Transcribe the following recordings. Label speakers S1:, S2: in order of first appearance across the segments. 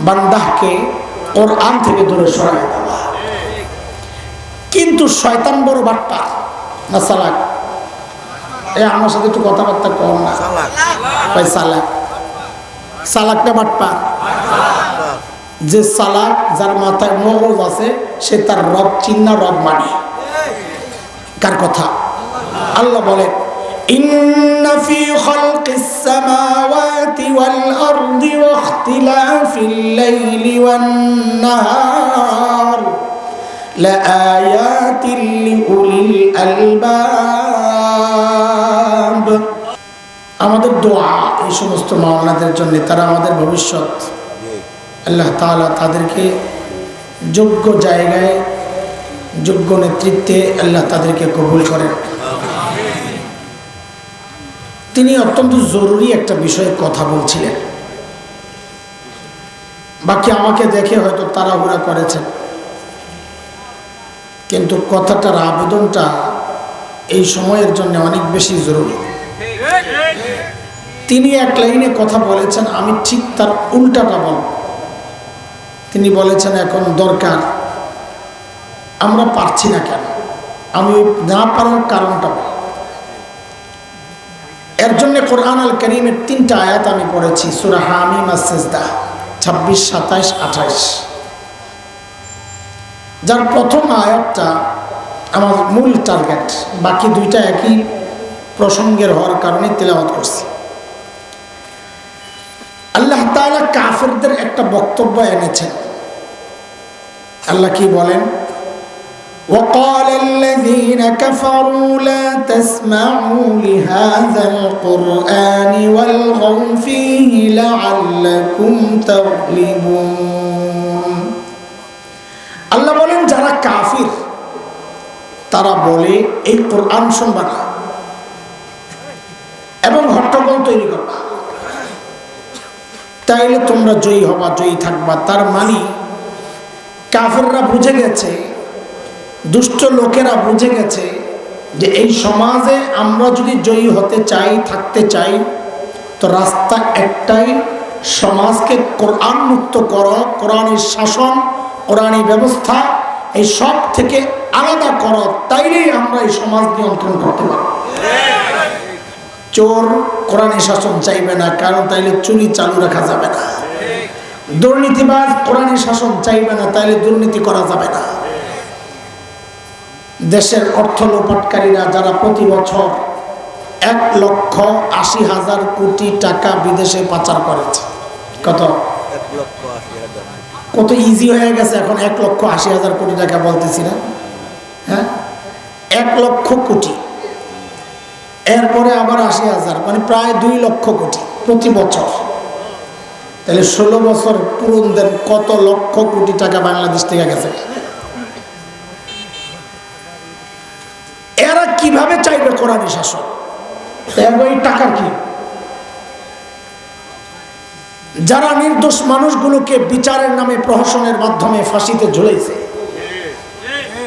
S1: বান্দাহকে ওর আন থেকে দূরে সরাই দেওয়া। কিন্তু শয়তান বড় বাট্টা না, সালাক। এ, আমার সাথে একটু কথাবার্তা কম না। ভাই, সালাক। সালাকটা বাট্টা যে সালাক, যার মাথায় মগজ আছে, সে তার রব চিন্না রব মানে। কার কথা? আল্লাহ বলেন إن في خلق السماوات والأرض واختلاف الليل والنهار لآيات لأولي الألباب আমাদের দোয়া এই সমস্ত মাওলানাদের জন্য তারা আমাদের ভবিষ্যৎ আল্লাহ তাআলা তাদেরকে যোগ্য জায়গায় যোগ্য নেতৃত্বে আল্লাহ তাদেরকে কবুল করেন তিনি অত্যন্ত জরুরি একটা বিষয়ে কথা বলছিলেন। বাকি আমাকে দেখে হয়তো তাড়াহুড়া করেছেন। কিন্তু কথাটার আবেদনটা এই সময়ের জন্য অনেক বেশি জরুরি। তিনি এক লাইনে কথা বলেছেন, আমি ঠিক তার উল্টাটা বলব। তিনি বলেছেন, এখন দরকার, আমরা পারছি না কেন? আমি না পারার কারণটা বলব। এর জন্য কোরআন আল করিমের তিনটা আয়াত আমি পড়েছি, সুরা হামিম আসেজদা ছাব্বিশ, সাতাইশ, আঠাইশ। যার প্রথম আয়াতটা আমার মূল টার্গেট, বাকি দুইটা একই প্রসঙ্গের হওয়ার কারণে তেলাওয়াত করছি। আল্লাহ তাআলা কাফেরদের একটা বক্তব্য এনেছেন। আল্লাহ কি বলেন? وقال الذين كفروا لا تسمعوا لهذا القرآن والغوا فيه لعلكم تغلبون আল্লাহ বলেন যারা কাফির তারা বলে এই কোরআন শুনবা না এবং হট্টগোল তৈরি করবা তাইলে তোমরা জয়ী হবা জয়ী থাকবা তার মানে কাফেররা বুঝে গেছে দুষ্ট লোকেরা বুঝে গেছে যে এই সমাজে আমরা যদি জয়ী হতে চাই, থাকতে চাই, তো রাস্তা একটাই, সমাজকে কোরআন মুক্ত করো, কোরআনের শাসন কোরআনী ব্যবস্থা, এই সব থেকে আলাদা করো, তাইলেই আমরা এই সমাজ নিয়ন্ত্রণ করতে পারব চোর কোরআনী শাসন চাইবে না, কারণ তাইলে চুরি চালু রাখা যাবে না। দুর্নীতিবাজ কোরআনী শাসন চাইবে না, তাইলে দুর্নীতি করা যাবে না। দেশের অর্থ লোপাটকারীরা যারা প্রতি বছর এক লক্ষ আশি হাজার কোটি টাকা বিদেশে পাচার করেছে। কত? কত ইজি হয়ে গেছে এখন এক লক্ষ আশি হাজার কোটি টাকা বলতেছি না? হ্যাঁ? এক লক্ষ কোটি। এরপরে আবার আশি হাজার মানে প্রায় দুই লক্ষ কোটি প্রতি বছর। তাহলে ষোলো বছর পূরণ দেন কত লক্ষ কোটি টাকা বাংলাদেশ থেকে গেছে এরা কীভাবে চাইবে কোরআনী শাসন? এই টাকার কি? যারা নির্দোষ মানুষগুলোকে বিচারের নামে প্রহসনের মাধ্যমে ফাঁসিতে ঝুলেছে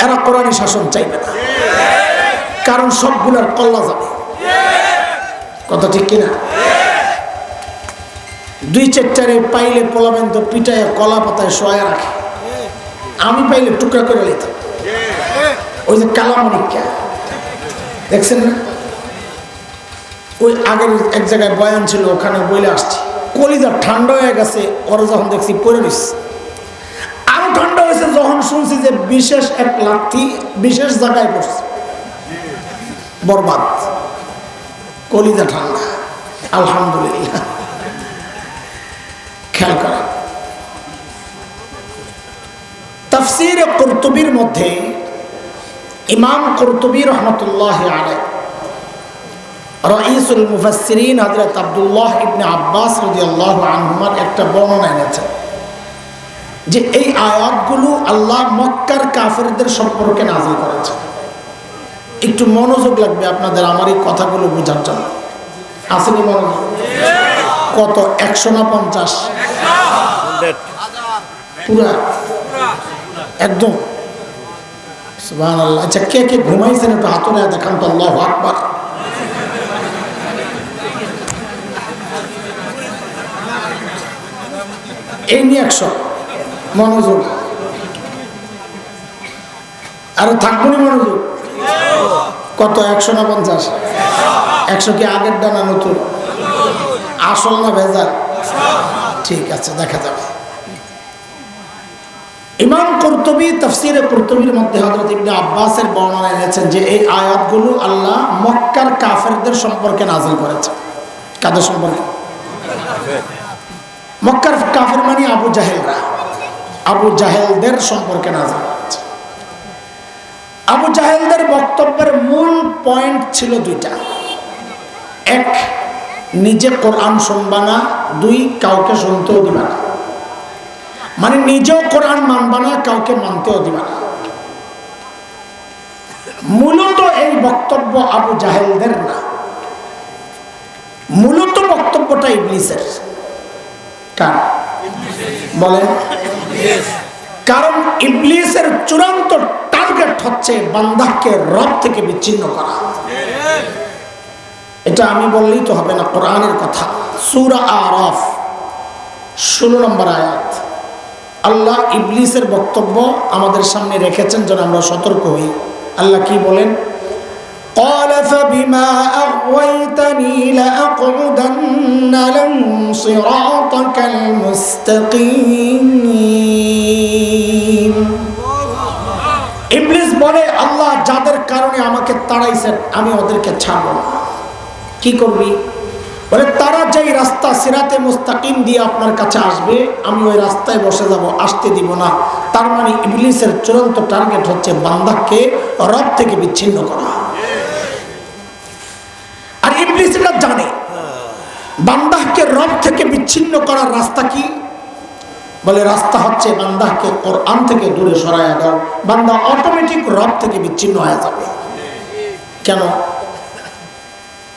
S1: এরা কোরআনী শাসন চাইবে না। কারণ সবগুলোর কল্লা যাবে কথা ঠিক কিনা? দুই চারটারে পাইলে পোলাবেন তো পিটায় কলা পাতায় শোয়া রাখে। আমি পাইলে টুকরা করে নিতাম ওই যে কালামণিকা দেখছেন না? ওই আগের এক জায়গায় বয়ান ছিল, ওখানে বইলে আসছি। কলিজা ঠান্ডা হয়ে গেছে, ওরা যখন দেখছি পরে রয়েছে আরও ঠান্ডা হয়েছে যখন শুনছি যে বিশেষ এক লাথি বিশেষ জায়গায় পড়ছে। বরবাদ। কলিজা ঠান্ডা। আলহামদুলিল্লাহ। খেয়াল করা তাফসির কর্তুবির মধ্যে ইমাম কর্তুবী রহমতুল্লাহ আলাই রঈসুল মুফাসসিরিন হযরত আব্দুল্লাহ ইবনে আব্বাস রাদিয়াল্লাহু আনহুমার একটা বর্ণনা এনেছেন যে এই আয়াতগুলো আল্লাহ মক্কার কাফেরদের সম্পর্কে নাজিল করেছে। একটু মনোযোগ লাগবে আপনাদের আমার এই কথাগুলো বোঝার জন্য। আসেনি মনোযোগ? কত? একশো না পঞ্চাশ? পুরা। একদম। আল্লাহ আচ্ছা কে কে ঘুমাইছেন একটু হাতুরে দেখান তো, আল্লাহ আকবার। এই নিয়ে একশো, মনোযোগ। আরও থাকব না মনোযোগ? কত, একশো না পঞ্চাশ? একশো কি আগের ডানা নতুন? আসল না ভেজাল? ঠিক আছে, দেখা যাবে। ইমাম কর্তবী তফসিরে কর্তবীর মধ্যে হজরত ইবনে আব্বাসের বর্ণনা এনেছেন যে এই আয়াতগুলো আল্লাহ মক্কার কাফেরদের সম্পর্কে নাজিল করেছে। কাদের সম্পর্কে? মক্কার কাফের মানে আবু জাহেলরা। আবু জাহেলদের সম্পর্কে নাজিল করেছে। আবু জাহেলদের বক্তব্যের মূল পয়েন্ট ছিল দুইটা। এক, নিজে কোরআন শুনবা না। দুই, কাউকে শুনতেও দিবা না। মানে নিজেও কোরআন মানবা না, কাউকে মানতেও দিবা মূলত এই বক্তব্য আবু জাহেলদের না। মূলত বক্তব্যটা ইবলিসের। কার? বলেন। কারণ ইবলিসের চূড়ান্ত টার্গেট হচ্ছে বান্দাকে রব থেকে বিচ্ছিন্ন করা। এটা আমি বললেই তো হবে না, কোরআনের কথা। সুরা আরফ, ষোলো নম্বর আয়াত। আল্লাহ ইবলিসের বক্তব্য আমাদের সামনে রেখেছেন যেন আমরা সতর্ক হই আল্লাহ কি বলেন قال فبما أغويتني لأقعدن لهم صراطك المستقيم ইবলিস বলে আল্লাহ যাদের কারণে আমাকে তাড়াইছেন আমি ওদেরকে ছাড়ব না কি করবি বলে, তারা যেই রাস্তা সিরাতে মুস্তাকিম দিয়ে আপনার কাছে আসবে, আমি ওই রাস্তায় বসে যাব, আসতে দিব না। তার মানে ইবলিসের চূড়ান্ত টার্গেট হচ্ছে বান্দাকে রব থেকে বিচ্ছিন্ন করা। আর ইবলিস এটা জানে। বান্দাহকে রব থেকে বিচ্ছিন্ন করার রাস্তা কি? বলে, রাস্তা হচ্ছে বান্দাহকে কোরআন থেকে দূরে সরাইয়া দাও। বান্দা অটোমেটিক রব থেকে বিচ্ছিন্ন হয়ে যাবে। কেন?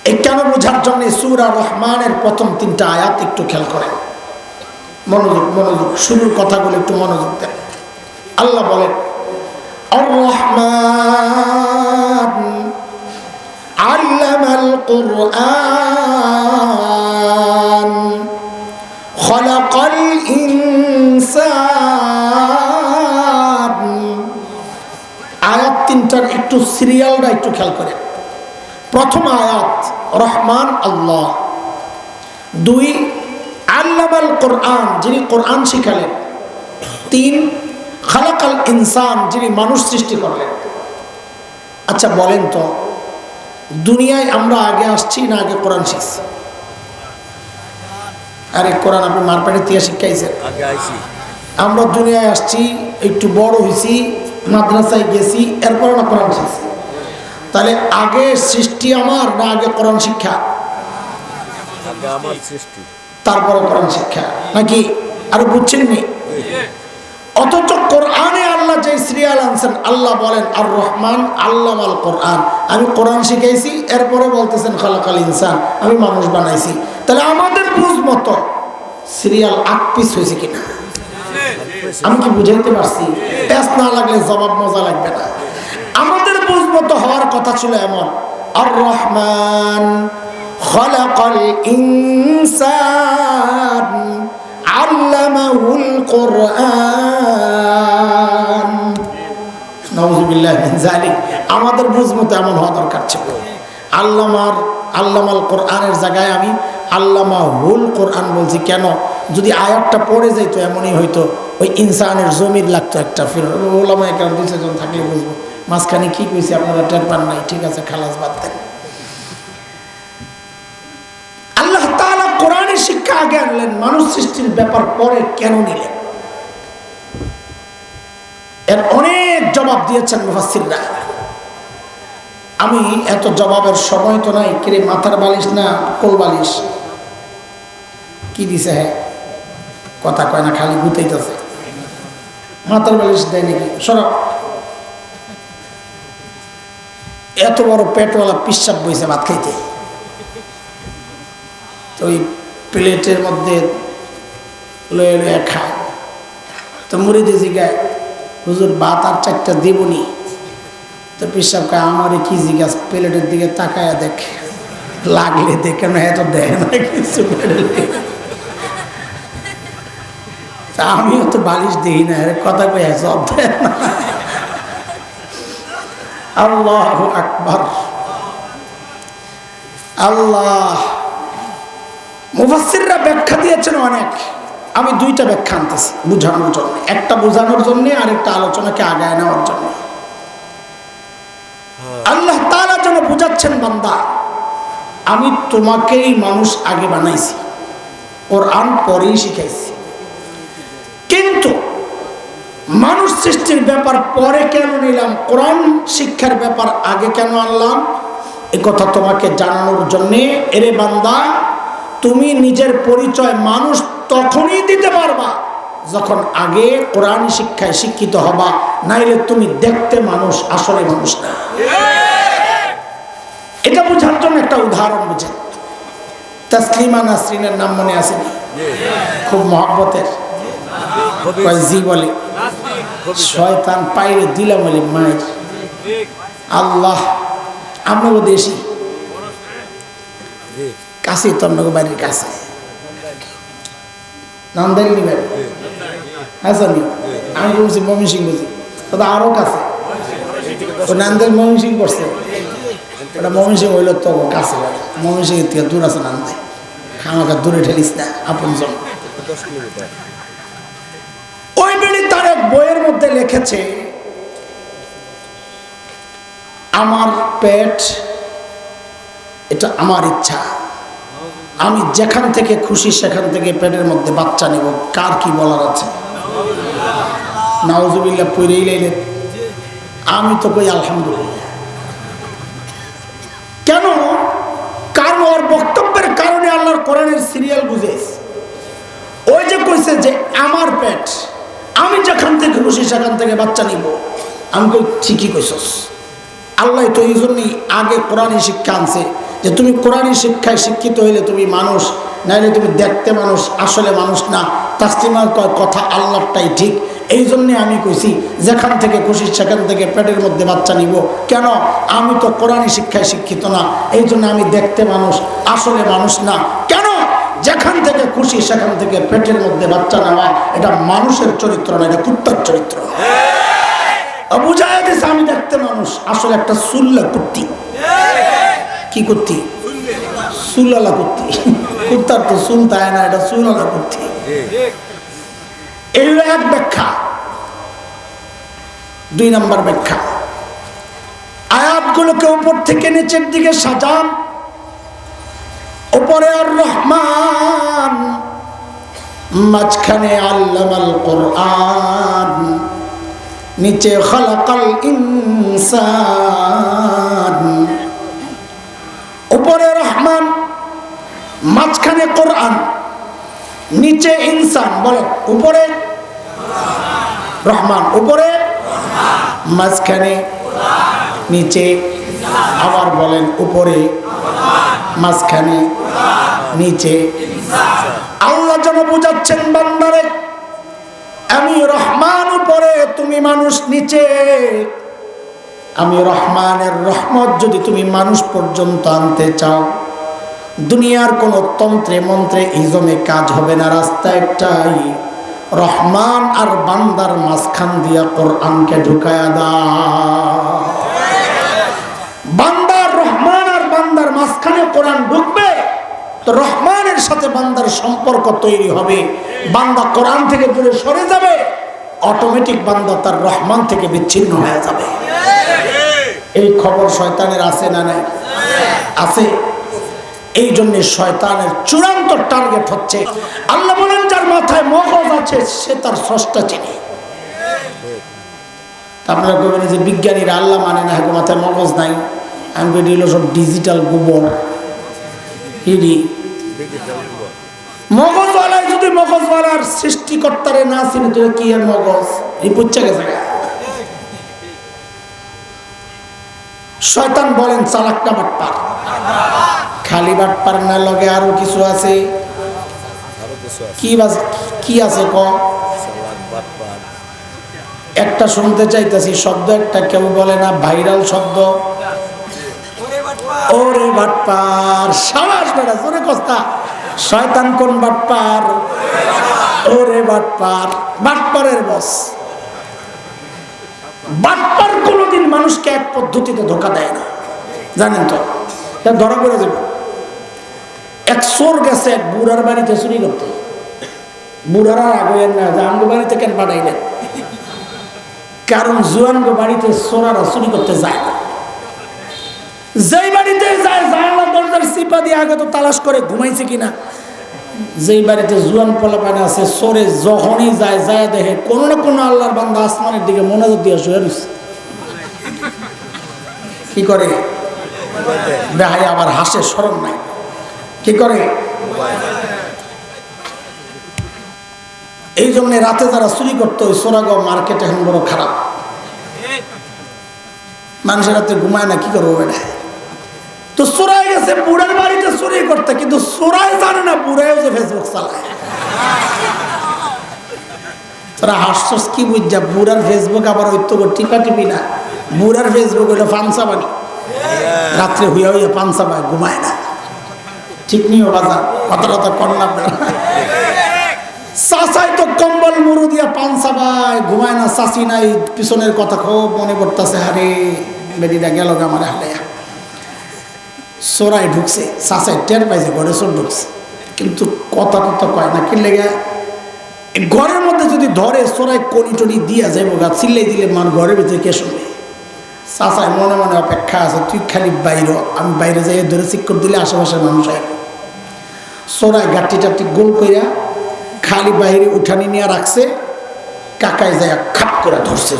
S1: এই কেন বোঝার জন্য সুরা রহমানের প্রথম তিনটা আয়াত একটু খেয়াল করেন। মনোযোগ মনোযোগ, শুরুর কথাগুলো একটু মনোযোগ দেন। আল্লাহ বলেন রহমান আয়াত তিনটার একটু সিরিয়ালটা একটু খেয়াল করেন। প্রথম আয়াত রহমান আল্লাহ। দুই আল্লামাল কোরআন যিনি কোরআন শিখালেন। তিন খালাকাল ইনসান যিনি মানুষ সৃষ্টি করলেন। আচ্ছা বলেন তো দুনিয়ায় আমরা আগে আসছি না আগে কোরআন শিখছি? আরে কোরআন আপনি মারপাটের থেকে শিখাইছেন।
S2: আগে
S1: আমরা দুনিয়ায় আসছি একটু বড় হয়েছি মাদ্রাসায় গেছি এরপর না কোরআন শিখছি। তাহলে আগে সৃষ্টি আমার না আগে কোরআন শিক্ষা? তারপরে কোরআন শিক্ষা। নাকি আর বুঝছেন নি? অথচ কোরআনে আল্লাহ যে সিরিয়াল আনছেন আল্লাহ বলেন আর রহমান আল্লাহ আল কোরআন। আমি কোরআন শিখাইছি এরপরে বলতেছেন খালাকাল ইনসান। আমি মানুষ বানাইছি। তাহলে আমাদের বুঝ মতো সিরিয়াল আট পিস হয়েছে কিনা? আমি কি বুঝাইতে পারছি? টেস্ট না লাগলে জবাব মজা লাগবে না। আমাদের মতো হওয়ার কথা ছিল এমন। আর রহমান খলাকাল ইনসান আল্লামাহুল কোরআন। নওয়াজুবিল্লাহ মিন যালিক। আমাদের বুঝ মতো এমন হওয়া দরকার ছিল। আল্লামার আল্লামাল কোরআনের জায়গায় আমি আল্লামা হুল কোরআন বলছি, কেন? যদি আয়াতটা পড়ে যাইতো, এমনই হয়তো ওই ইনসানের জমির লাগতো একটা। ফির ওলামা এখানে দুই চারজন থাকলে বুঝব। মাঝখানে কি কইছে, আপনারা টের পান নাই। ঠিক আছে, খালাস বাদ দেন। আল্লাহ তাআলা কোরআনের শিক্ষা আগে আনলেন, মানুষ সৃষ্টির ব্যাপার পরে কেন নিলেন? এর অনেক জবাব দিয়েছেন মুফাসসিররা। আমি এত জবাবের সময় তো নাই, কিরে মাথার বালিশ না কোল বালিশ? কি দিছে হ্যাঁ কথা কয় না, খালি গুতাইতেছে। মাথার বালিশ দেয় নাকি? সরব এত বড় পেটওয়ালা পিসাব বইছে ভাত খাইতে। তো ওই প্লেটের মধ্যে লয়ে লয়ে খায়। তো মুড়ি দিয়ে জিগায় হুজুর ভাত আর চারটা দেবনি। তো পিসাব খায় আমারে কি জিজ্ঞাস প্লেটের দিকে তাকায় দেখে। লাগলে দেখে না এত দেয় না কিছু আমিও তো বালিশ দিই না কথা কয়ে সব দেয় না। আল্লাহ আকবর। আল্লাহ। মুফাসিররা ব্যাখ্যা দিয়েছেন অনেক। আমি দুইটা ব্যাখ্যা আনতেছি, বোঝানোর জন্য। একটা বোঝানোর জন্য আর একটা আলোচনাকে আগায় নেওয়ার জন্য। আল্লাহ তারা যেন বুঝাচ্ছেন, বান্দা, আমি তোমাকেই মানুষ আগে বানাইছি ওর আন পরেই শিখাইছি। কিন্তু মানুষ সৃষ্টির ব্যাপার পরে কেন নিলাম? কোরআন শিক্ষার ব্যাপার আগে কেন আনলাম? এ কথা তোমাকে জানানোর জন্যে, এরে বান্দা, তুমি নিজের পরিচয় মানুষ তখনই দিতে পারবা, যখন আগে কোরআন শিক্ষায় শিক্ষিত হবা, নাইলে তুমি দেখতে মানুষ, আসলে মানুষ না। এটা বোঝার জন্য একটা উদাহরণ বুঝেন তসলিমা নাসরিনের নাম মনে আসেনি খুব মহব্বতের। জি বলে। শয়তান পাইরে দিলাম বলে মায়ের। আল্লাহ, আমরাও দেশি। কাছে তন্নগ বাড়ির কাছে। নান্দারি নিবেন হ্যাঁ আমি বলছি মমি সিং বুঝি তবে আরও কাছে। ও নান্দের মমি সিং করছে ওটা হইল তো কাছে থেকে দূর আছে দূরে ঠেলিস না, আপন জন। ওই বেড়ি তার এক বইয়ের মধ্যে লিখেছে, আমার পেট, এটা আমার ইচ্ছা। আমি যেখান থেকে খুশি সেখান থেকে পেটের মধ্যে বাচ্চা নেব। কার কি বলার আছে? নাওজুবিল্লা পইরেই লাইলে। আমি তো কই আলহামদুলিল্লাহ। কেন? কারণ ওর বক্তব্যের কারণে আল্লাহর কোরআনের সিরিয়াল বুঝেছে। ওই যে কইছে যে, আমার পেট, আমি যেখান থেকে খুশি সেখান থেকে বাচ্চা নিব। আমি কই, ঠিকই কইছস। আল্লাহ তো এই জন্যই আগে কোরআনী শিক্ষা আনছে যে, তুমি কোরআনী শিক্ষায় শিক্ষিত হইলে তুমি মানুষ, নাইলে তুমি দেখতে মানুষ, আসলে মানুষ না। তাস্তিমার কথা আল্লাহটাই ঠিক এই জন্যে আমি কইছি, যেখান থেকে খুশি সেখান থেকে পেটের মধ্যে বাচ্চা নিব। কেন? আমি তো কোরআনী শিক্ষায় শিক্ষিত না এই জন্য আমি দেখতে মানুষ, আসলে মানুষ না। কেন? যেখান থেকে খুশি সেখান থেকে পেটের মধ্যে বাচ্চা নেওয়া, এটা মানুষের চরিত্র না, এটা কুত্তার চরিত্র। দিছে, আমি দেখতে মানুষ, আসলে একটা সুল্লা কুত্তি। কি কুত্তি? সুলালা কুত্তি। কুত্তার তো সুল তাই না, এটা সুলালা কুত্তি। এই এক ব্যাখ্যা। দুই নম্বর ব্যাখ্যা। আয়াতগুলোকে উপর থেকে নিচের দিকে সাজান। উপরে আর রহমান, মাঝখানে আল্লামাল কোরআন, নিচে খালাকাল ইনসান। উপরে রহমান, মাঝখানে কোরআন, নিচে ইনসান। বলে উপরে রহমান উপরে, মাঝখানে, নিচে, আবার বলেন উপরে, মাঝখানে, নিচে। আল্লাহ যেন বুঝাচ্ছেন বান্দারে, আমি রহমান উপরে, তুমি মানুষ নিচে। আমি রহমানের রহমত যদি তুমি মানুষ পর্যন্ত আনতে চাও, দুনিয়ার কোনো তন্ত্রে মন্ত্রে ইজমে কাজ হবে না রাস্তা একটাই। রহমান আর বান্দার মাঝখান দিয়া কোরআনকে ঢুকায়া দা বান্দার রহমান আর বান্দার মাঝখানে কোরআন ঢুকবে, তো রহমানের সাথে বান্দার সম্পর্ক তৈরি হবে। বান্দা কোরআন থেকে দূরে সরে যাবে অটোমেটিক বান্দা তার রহমান থেকে বিচ্ছিন্ন হয়ে যাবে। এই খবর শয়তানের আছে না নাই? আছে। এই জন্য শয়তানের চূড়ান্ত টার্গেট হচ্ছে। আল্লাহ বলেন, যার মাথায় মগজ আছে, সে তার স্রষ্টা চিনি। আপনারা কবেন যে বিজ্ঞানীরা, আল্লাহ মানে না এখন মাথায় মগজ নাই। আমি বলি এগুলো সব ডিজিটাল গোবর। হিরি মগজওয়ালায় যদি মগজওয়ালার সৃষ্টিকর্তারে না চিনি তো কি আর মগজ? এই বুঝছে গেছে শয়তান বলেন চালাকটা বাটপার খালি বাটপার না লগে আরও কিছু আছে? কি কি আছে ক? একটা শুনতে চাইতেছি, শব্দ একটা কেউ বলে না, ভাইরাল শব্দ। ওরে বাটপার সাবাস বেড়া জোরে কস্তা শয়তান কোন বাটপার ওরে বাটপার বাটপারের বস। বাটপার কোনোদিন মানুষকে এক পদ্ধতিতে ধোকা দেয় না। জানেন তা ধরা পড়ে যাবে। এক সোর গেছে এক বুড়ার বাড়িতে চুরি করতে। বুড়ারা আগে না, যে আমগো বাড়িতে কেন পাঠাইলেন কারণ জুয়ানগো বাড়িতে সোরারা চুরি করতে যায় না। যেই বাড়িতে যায় জানলা দরজার সিপা দিয়ে আগে তো তালাশ করে, ঘুমাইছে কিনা? যেই বাড়িতে জুয়ান পোলাপানে আছে সরে যখনই যায় যায় দেখে কোনো না কোনো আল্লাহর বান্দা আসমানের দিকে মনোযোগ দিয়ে শুয়ে রয়েছে কি করে? বেহাই আবার হাসে সরম নাই। কি করে? এই জন্য রাতে যারা চুরি করতো, ওই সোরাগাঁও মার্কেট এখন বড় খারাপ। মানুষের রাতে ঘুমায় না, কি করব বেটা? তো সোরাই গেছে, বুড়ার বাড়িতে চুরি করতে, কিন্তু সোরাই জানে না বুড়াইও যে ফেসবুক চালায়। তোরা হাসছস কি বুঝছা বুড়ার ফেসবুক আবার ওই তো টিপা টিপি না? বুড়ার ফেসবুক হইল পানসা বানি রাত্রে হইয়া হইয়া পানসা পায় ঘুমায় না। ঠিক নিও বাজার কথা কথা কন্যা চাচাই তো কম্বল মুরু দিয়া পানসা পায় ঘুমায় না, চাচি নাই, পিছনের কথা খুব মনে পড়তেছে, আরে বেদিটা গেল আমার হালাইয়া সোরাই ঢুকছে, চাচাই টের পাইছে, ঘরে চোর ঢুকছে। কিন্তু কথা টথা কয় না, কি লেগে? ঘরের মধ্যে যদি ধরে সোরাই কনি টনি দিয়া যাইব গা, চিল্লাই দিলে মান ঘরের ভিতরে কে শুনবে? চাচাই মনে মনে অপেক্ষা আছে, তুই খালি বাইর আমি বাইরে যাই ধরে চিক্কর দিলে আশেপাশের মানুষ আইব। সোরাই গাঠি টাটি গোল কইরা খালি বাইরে উঠানি নিয়ে রাখছে, কাকায় যায় খাপ করে ধরছে।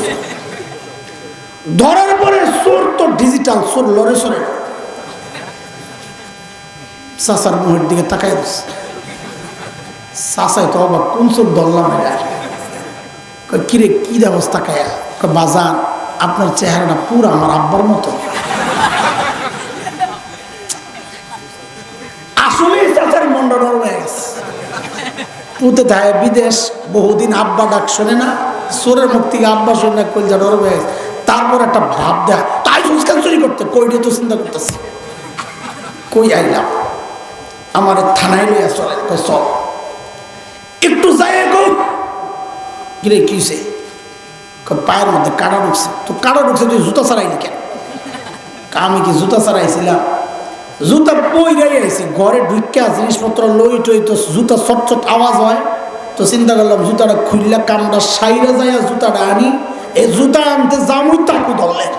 S1: ধরার পরে চোর তো ডিজিটাল চোর, লড়ে সরে। চাচার মুহের দিকে তাকাই দিচ্ছে চাচাই তো অবাক, কোন চোর ধরলাম কিরে, কি অবস্থা কায়া, বাজান, আপনার চেহারাটা পুরো আমার আব্বার মতো। হয়ে গেছে পুঁতে থাকে বিদেশ, বহুদিন আব্বা ডাক শোনে না সোরের মুখ থেকে আব্বা শোনে না কলজা হয়ে গেছে তারপর একটা ভাব দেয়, তাই চুরি করতে? কইটা তো চিন্তা করতেছে। কই আইলাম? আমার থানায় একটু যাই কিরে কিসে পায়ের মধ্যে কাটা ঢুকছে। তো কাটা ঢুকছে, তুই জুতা ছাড়াইনি কেন? আমি কি জুতা ছাড়াইছিলাম? জুতা বই গাই আইছি ঘরে ঢুকা জিনিসপত্র লই টই, তো জুতা চট আওয়াজ হয়। তো চিন্তা করলাম, জুতাটা খুললে, কামটা সাইরে যায় জুতাটা আনি। এই জুতা আনতে জামুই তাকু ধরলেন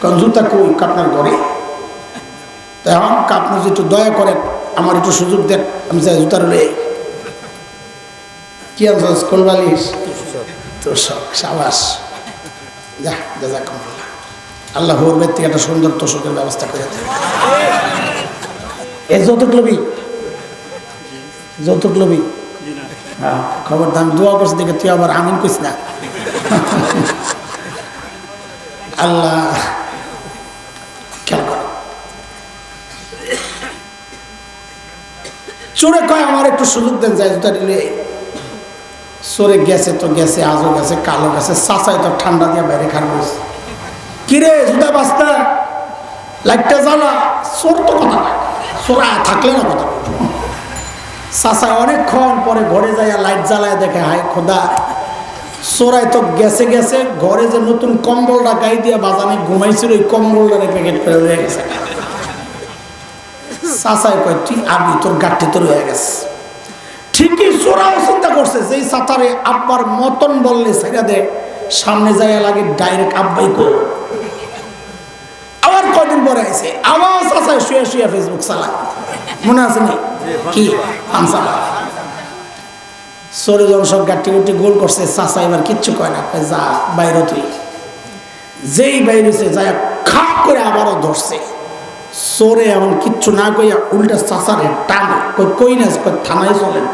S1: কারণ জুতা কই? আপনার ঘরে। তো এখন আপনি যদি একটু দয়া করেন আমার একটু সুযোগ দেন, আমি যাই জুতার লই কি আনছো স্কুল বালিশ? তো সব সাবাস। যা যা কমলা আল্লাহ হরবের থেকে একটা সুন্দর তোষকের ব্যবস্থা করে দেয় এ যৌতুক লবি যৌতুক লবি হ্যাঁ খবর দাম দোয়া করছি দেখে তুই আবার আমিন কইস না। আল্লাহ, খেয়াল চোরে কয়, আমার একটু সুযোগ দেন যায় জুতা দিলে সরে গেছে তো গেছে, আজও গেছে কালো গেছে, চাচাই তো ঠান্ডা দিয়ে বাইরে খারাপ হয়েছে কিরে, জুতা বাস্তা লাইটটা জ্বালা। চোর তো কথা চোরা থাকলে না কথা চাচা অনেকক্ষণ পরে ঘরে যাইয়া লাইট জ্বালায় দেখে, হায় খোদা। চোরাই তো গেছে গেছে। ঘরে যে নতুন কম্বলটা গাই দিয়ে বাজানে ঘুমাইছিল, ওই কম্বলটারে প্যাকেট করে রয়ে গেছে। চাচাই কয়, তুই আবি, তোর গাঠি তোর হয়ে গেছে। ঠিকই চোরাও চিন্তা করছে, যেই সাঁতারে আব্বার মতন বললে, সেটা দে সামনে যাইয়া লাগে ডাইরেক্ট আব্বাই কর আইছে আবার চাচায় শুয়ে শুয়ে ফেসবুক চালায়। মনে আছে নি? কি? পানসালা সরে যখন সব গাঠি গুটি গোল করছে, চাচা এবার কিচ্ছু কয় না যা, বাইরে তুই। যেই বাইরেছে যায়, খাপ করে আবারও ধরছে। সরে এমন কিচ্ছু না কইয়া উল্টা চাচারে টানে। কই কই না কই থানায় চলেন।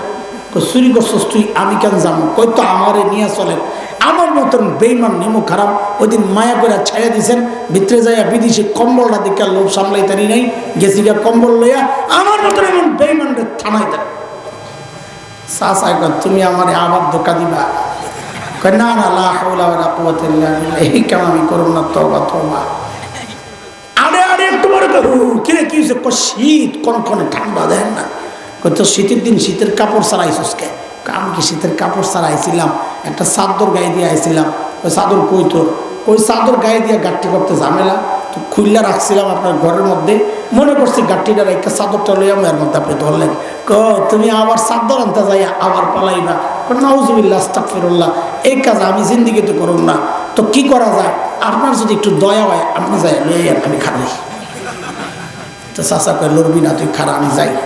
S1: কই চুরি করছস তুই, আমি কেন যাব? কই তো আমারে নিয়ে চলেন। আমার মতন বেইমান নিমু, খারাপ ওই দিন মায়া করে ছেড়ে দিছেন, ভিতরে যাইয়া বিদেশি কম্বলটা দেখে লোভ সামলাইতারি নাই গেছি গিয়া কম্বল লইয়া আমার মতন এমন বেইমান থানায় দেন। চাচা কয়, তুমি আমার আবার ধোকা দিবা? না না, লা হাওলা ওয়ালা কুওয়াতা ইল্লা এই কাম আমি না আরে আরে কিরে কি শীত কোন ঠান্ডা, দেন না। শীতের দিন শীতের কাপড় ছাড়া কে? আমি কি শীতের কাপড় ছাড়া আইছিলাম? একটা চাদর গায়ে দিয়ে আইছিলাম। ওই চাদর কই তোর? ওই চাদর গায়ে দিয়ে গাঠটি করতে ঝামেলা। তো খুললা রাখছিলাম আপনার ঘরের মধ্যে। মনে করছি গাঠটিটা রেখে চাদরটা লইয়া এর মধ্যে আপনি ধরলেন। ক, তুমি আবার চাদর আনতে যাই আবার পালাইবা। নাউজুবিল্লাহ, আস্তাগফিরুল্লাহ। এই কাজ আমি জিন্দিগিতে করুন না। তো কি করা যায়? আপনার যদি একটু দয়া হয়, আপনি যাই লইয়া আমি খারাই তো চাচা কয়, লড়বি না, তুই খারা আমি যাই।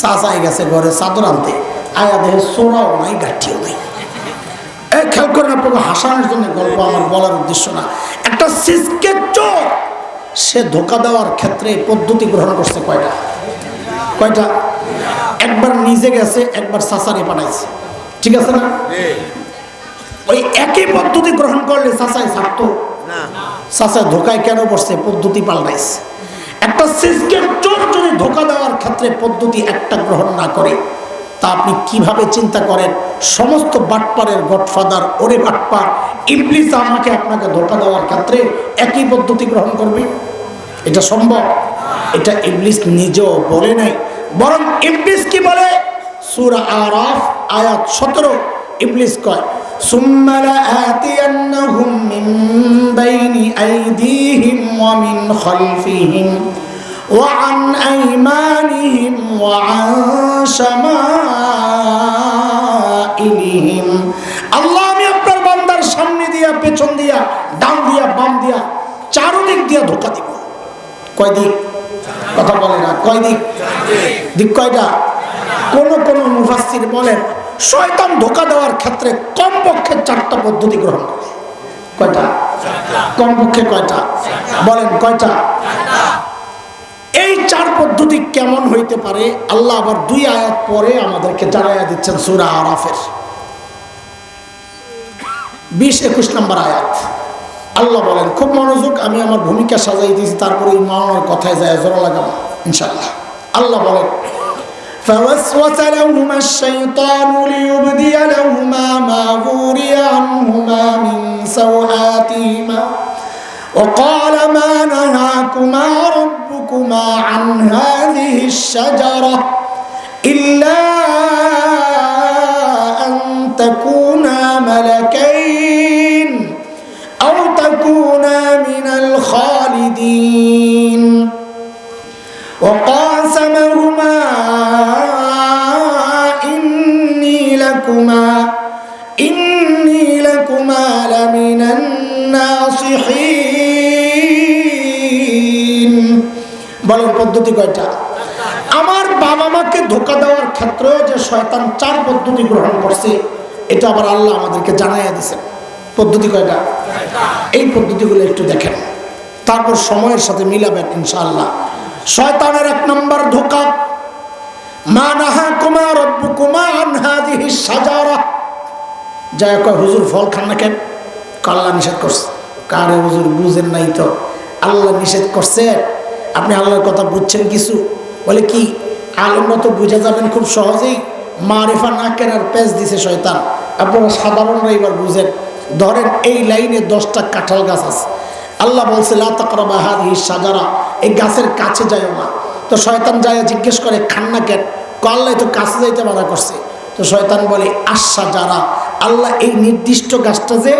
S1: চাচাই গেছে ঘরে চাদর আনতে। আয়া দেহে সোনাও নাই গাঠিও নাই। এই খেয়াল করেন আপনাকে হাসানোর জন্য গল্প আমার বলার উদ্দেশ্য না। একটা সিসকে চোর সে ধোকা দেওয়ার ক্ষেত্রে পদ্ধতি গ্রহণ করছে কয়টা? কয়টা? একবার নিজে গেছে একবার সাসারে পাঠাইছে ঠিক আছে না? ওই একই পদ্ধতি গ্রহণ করলে সাসাই থাকতো সাসায় ধোকায় কেন বসছে পদ্ধতি পাল্টাইছে। একটা সিস্টেম চোর যদি ধোকা দেওয়ার ক্ষেত্রে পদ্ধতি একটা গ্রহণ না করে তা আপনি কিভাবে চিন্তা করেন সমস্ত বাটপারের গডফাদার ওরে বাটপার ইবলিস আমাকে আপনাকে ধোকা দেওয়ার ক্ষেত্রে একই পদ্ধতি গ্রহণ করবে এটা সম্ভব এটা ইবলিস নিজেও বলে নাই বরং ইবলিস কি বলে সূরা আরাফ আয়াত সতেরো ইবলিস কয় ثم لآتينهم من بين أيديهم ومن خلفهم وعن أيمانهم وعن شمائلهم আল্লাহ আমি আপনার বান্দার সামনে দিয়া পেছন দিয়া ডান দিয়া বাম দিয়া চারদিক দিয়া ধোকা দিব কয় দিক কথা বলে না কয় দিক দিক কয়টা কোন কোন মুফাসির বলেন শয়তান ধোকা দেওয়ার ক্ষেত্রে কমপক্ষে চারটা পদ্ধতি গ্রহণ করে কয়টা কমপক্ষে কয়টা বলেন কয়টা এই চার পদ্ধতি কেমন হইতে পারে আল্লাহ আবার দুই আয়াত পরে আমাদেরকে জানাইয়া দিচ্ছেন সুরা আরাফের বিশ একুশ নম্বর আয়াত আল্লাহ বলেন খুব মনোযোগ আমি আমার ভূমিকা সাজাই দিয়েছি তারপরে এই মাওনার কথায় যায় জোরা লাগাবো ইনশাল্লাহ আল্লাহ বলেন فوسوس لهما الشيطان ليبدي لهما ما وري عنهما من سوآتهما وقال ما نهاكما ربكما عن هذه الشجرة إلا أن تكونا ملكين أو تكونا من الخالدين. وقاسمهما إني لكما বলেন পদ্ধতি কয়টা? আমার বাবা মাকে ধোকা দেওয়ার ক্ষেত্রেও যে শয়তান চার পদ্ধতি গ্রহণ করছে, এটা আবার আল্লাহ আমাদেরকে জানাইয়া দিছেন পদ্ধতি কয়টা? এই পদ্ধতিগুলো একটু দেখেন। তারপর সময়ের সাথে মিলাবেন ইনশাআল্লাহ। শয়তানের এক নম্বর ধোকা নাহা কুমা রব্বু কুমা আনহাদিহি সাজারা যায় কয়, হুজুর নিষেধ করছে। কারে হুজুর নাই তো। আল্লাহ নিষেধ করছে আপনি আল্লাহর কথা বুঝছেন কিছু? বলে কি, আলম মতো বুঝে যাবেন খুব সহজেই। মারেফা না কেনার পেঁচ দিছে শয়তান। আপনারা সাধারণরা এবার বুঝেন। ধরেন এই লাইনে দশটা কাঁঠাল গাছ আছে। আল্লাহ বলছে লাতাকরবা হাদিহি সাজারা এই গাছের কাছে যায় না। তো শয়তান যায় জিজ্ঞেস করে খান্না কেন? আল্লাহ তো কাছে যাইতে মানা করছে। তো শয়তান বলে আশা যারা আল্লাহ এই নির্দিষ্ট গাছটা যে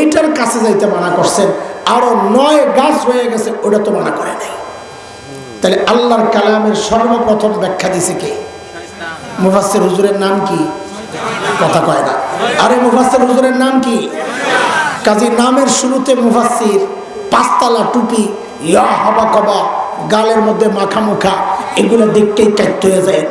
S1: এইটার কাছে যাইতে মানা করছেন। আরও নয় গাছ হয়ে গেছে, ওটা তো মানা করে নাই। তাহলে আল্লাহর কালামের সর্বপ্রথম ব্যাখ্যা দিছে কে? মুফাসের হুজুরের নাম কি? কথা কয় না। আরে মুফাসের হুজুরের নাম কি? কাজী নামের শুরুতে মুফাসির পাঁচতলা টুপি, ইয়া হবা কবা, গালের মধ্যে মাখা মুখা এগুলো দেখতেই কাটতে হয়ে যায়।